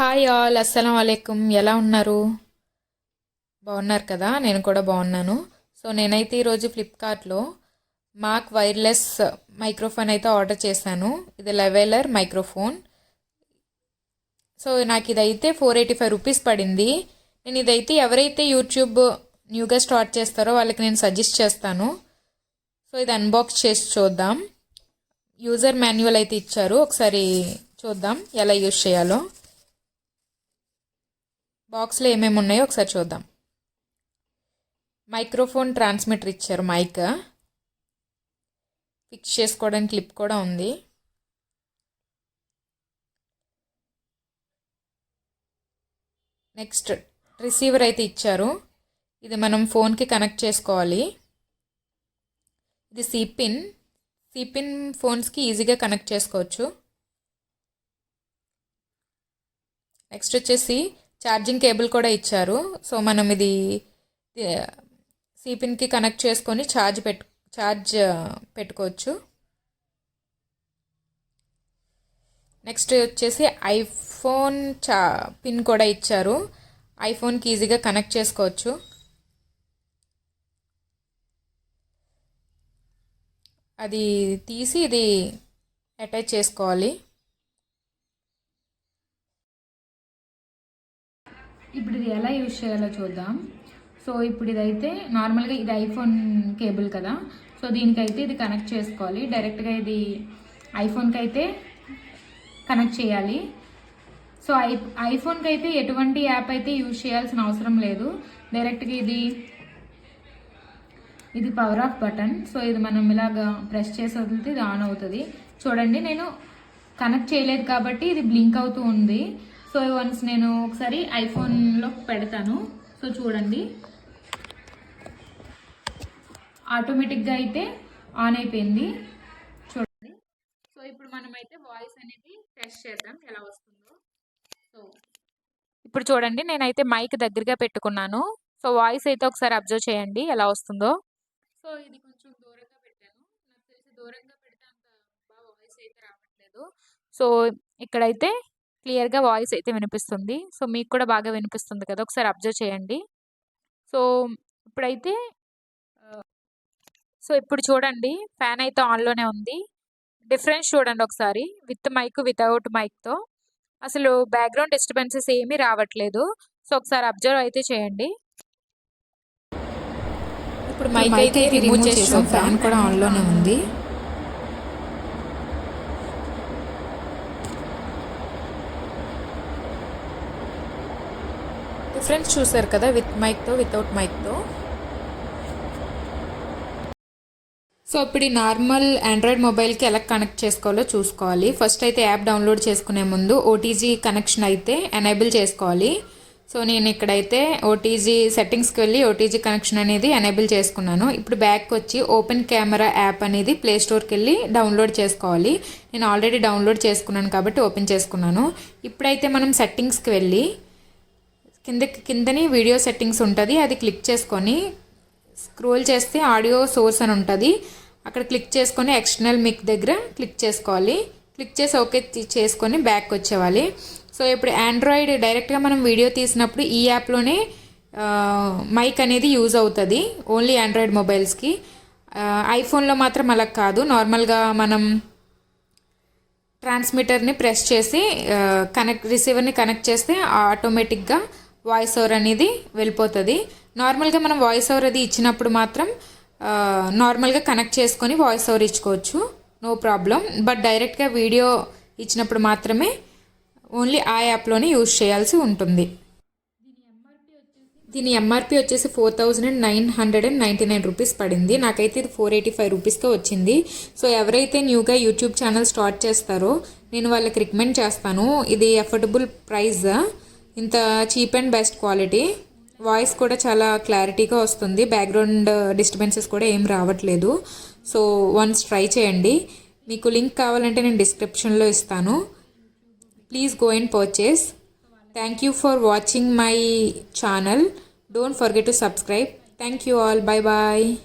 Hi all అస్సలం అయికం ఎలా ఉన్నారు? బాగున్నారు కదా? నేను కూడా బాగున్నాను. సో నేనైతే ఈరోజు ఫ్లిప్కార్ట్లో మాక్ వైర్లెస్ మైక్రోఫోన్ అయితే ఆర్డర్ చేశాను. ఇది లెవెలర్ మైక్రోఫోన్ సో నాకు ఇదైతే ఫోర్ ఎయిటీ ఫైవ్ రూపీస్ పడింది. నేను ఇదైతే ఎవరైతే యూట్యూబ్ న్యూగా స్టార్ట్ చేస్తారో వాళ్ళకి నేను సజెస్ట్ చేస్తాను. సో ఇది అన్బాక్స్ చేసి చూద్దాం. యూజర్ మాన్యువల్ అయితే ఇచ్చారు. ఒకసారి చూద్దాం ఎలా యూజ్ చేయాలో. బాక్స్లో ఏమేమి ఉన్నాయో ఒకసారి చూద్దాం. మైక్రోఫోన్ ట్రాన్స్మిటర్ ఇచ్చారు మైక్. ఫిక్స్ చేసుకోవడానికి క్లిప్ కూడా ఉంది. నెక్స్ట్ రిసీవర్ అయితే ఇచ్చారు. ఇది మనం ఫోన్కి కనెక్ట్ చేసుకోవాలి. ఇది సిపిన్ సిపిన్ ఫోన్స్కి ఈజీగా కనెక్ట్ చేసుకోవచ్చు. నెక్స్ట్ వచ్చేసి ఛార్జింగ్ కేబుల్ కూడా ఇచ్చారు. సో మనం ఇది సిపిన్కి కనెక్ట్ చేసుకొని ఛార్జ్ పెట్టు ఛార్జ్ పెట్టుకోవచ్చు. నెక్స్ట్ వచ్చేసి ఐఫోన్ చా పిన్ కూడా ఇచ్చారు. ఐఫోన్కి ఈజీగా కనెక్ట్ చేసుకోవచ్చు. అది తీసి ఇది అటాచ్ చేసుకోవాలి. ఇప్పుడు ఇది ఎలా యూజ్ చేయాలో చూద్దాం. సో ఇప్పుడు ఇదైతే నార్మల్గా ఇది ఐఫోన్ కేబుల్ కదా. సో దీనికైతే ఇది కనెక్ట్ చేసుకోవాలి. డైరెక్ట్గా ఇది ఐఫోన్కి అయితే కనెక్ట్ చేయాలి. సో ఐ ఐఫోన్కి అయితే ఎటువంటి యాప్ అయితే యూజ్ చేయాల్సిన అవసరం లేదు. డైరెక్ట్గా ఇది ఇది పవర్ ఆఫ్ బటన్ సో ఇది మనం ఇలాగా ప్రెస్ చేసి వదిలితే ఇది ఆన్ అవుతుంది. చూడండి నేను కనెక్ట్ చేయలేదు కాబట్టి ఇది బ్లింక్ అవుతూ ఉంది. సో వన్స్ నేను ఒకసారి ఐఫోన్లో పెడతాను. సో చూడండి. ఆటోమేటిక్గా అయితే ఆన్ అయిపోయింది. చూడండి. సో ఇప్పుడు మనమైతే వాయిస్ అనేది టెస్ట్ చేద్దాం ఎలా వస్తుందో. సో ఇప్పుడు చూడండి నేనైతే మైక్ దగ్గరగా పెట్టుకున్నాను. సో వాయిస్ అయితే ఒకసారి అబ్జర్వ్ చేయండి ఎలా వస్తుందో. సో ఇది కొంచెం దూరంగా పెట్టాను. నాకు తెలిసి దూరంగా పెడితే అంత బాగా వాయిస్ అయితే రావట్లేదు. సో ఇక్కడైతే క్లియర్గా వాయిస్ అయితే వినిపిస్తుంది. సో మీకు కూడా బాగా వినిపిస్తుంది కదా! ఒకసారి అబ్జర్వ్ చేయండి. సో ఇప్పుడైతే సో ఇప్పుడు చూడండి. ఫ్యాన్ అయితే ఆన్లోనే ఉంది. డిఫరెన్స్ చూడండి ఒకసారి. విత్ మైక్ వితౌట్ మైక్తో. అసలు బ్యాక్గ్రౌండ్ డిస్టర్బెన్సెస్ ఏమీ రావట్లేదు. సో ఒకసారి అబ్జర్వ్ అయితే చేయండి. ఇప్పుడు మైక్ అయితే రిమూవ్ చేసాం. ఫ్యాన్ కూడా ఆన్లోనే ఉంది. డిఫరెన్స్ చూసారు కదా విత్ మైక్తో వితౌట్ మైక్తో సో ఇప్పుడు ఈ నార్మల్ ఆండ్రాయిడ్ మొబైల్కి ఎలా కనెక్ట్ చేసుకోవాలో చూసుకోవాలి. ఫస్ట్ అయితే యాప్ డౌన్లోడ్ చేసుకునే ముందు ఓటీజీ కనెక్షన్ అయితే ఎనేబుల్ చేసుకోవాలి. సో నేను ఇక్కడైతే ఓటీజీ సెట్టింగ్స్కి వెళ్ళి ఓటీజీ కనెక్షన్ అనేది ఎనేబుల్ చేసుకున్నాను. ఇప్పుడు బ్యాక్ వచ్చి ఓపెన్ కెమెరా యాప్ అనేది ప్లే స్టోర్కి వెళ్ళి డౌన్లోడ్ చేసుకోవాలి. నేను ఆల్రెడీ డౌన్లోడ్ చేసుకున్నాను కాబట్టి ఓపెన్ చేసుకున్నాను. ఇప్పుడైతే మనం సెట్టింగ్స్కి వెళ్ళి కింద కిందని వీడియో సెట్టింగ్స్ ఉంటుంది అది క్లిక్ చేసుకొని స్క్రోల్ చేస్తే ఆడియో సోర్స్ అని ఉంటుంది. అక్కడ క్లిక్ చేసుకొని ఎక్స్టర్నల్ మిక్ దగ్గర క్లిక్ చేసుకోవాలి. క్లిక్ చేసి ఓకే చేసుకొని బ్యాక్ వచ్చేవాలి. సో ఇప్పుడు ఆండ్రాయిడ్ డైరెక్ట్గా మనం వీడియో తీసినప్పుడు ఈ యాప్లోనే మైక్ అనేది యూజ్ అవుతుంది. ఓన్లీ ఆండ్రాయిడ్ మొబైల్స్కి ఐఫోన్లో మాత్రం అలా కాదు. నార్మల్గా మనం ట్రాన్స్మిటర్ని ప్రెస్ చేసి కనెక్ట్ రిసీవర్ని కనెక్ట్ చేస్తే ఆటోమేటిక్గా వాయిస్ ఓవర్ అనేది వెళ్ళిపోతుంది. నార్మల్గా మనం వాయిస్ ఓవర్ అది ఇచ్చినప్పుడు మాత్రం నార్మల్గా కనెక్ట్ చేసుకొని వాయిస్ ఓవర్ ఇచ్చుకోవచ్చు. నో ప్రాబ్లం బట్ డైరెక్ట్గా వీడియో ఇచ్చినప్పుడు మాత్రమే ఓన్లీ ఆ యాప్లోనే యూజ్ చేయాల్సి ఉంటుంది. దీని ఎంఆర్పి వచ్చేసి four thousand and nine hundred and ninety nine rupees పడింది. నాకైతే ఇది ఫోర్ ఎయిటీ ఫైవ్ రూపీస్కే వచ్చింది. సో ఎవరైతే న్యూగా యూట్యూబ్ ఛానల్ స్టార్ట్ చేస్తారో నేను వాళ్ళకి రికమెండ్ చేస్తాను. ఇది అఫోర్డబుల్ ప్రైస్ ఇంత cheap and best quality. Voice కూడా చాలా క్లారిటీగా వస్తుంది. బ్యాక్గ్రౌండ్ డిస్టర్బెన్సెస్ కూడా ఏం రావట్లేదు. సో వన్స్ ట్రై చేయండి. మీకు లింక్ కావాలంటే నేను డిస్క్రిప్షన్లో ఇస్తాను. Please go and purchase. Thank you for watching my channel. Don't forget to subscribe. Thank you all. Bye bye.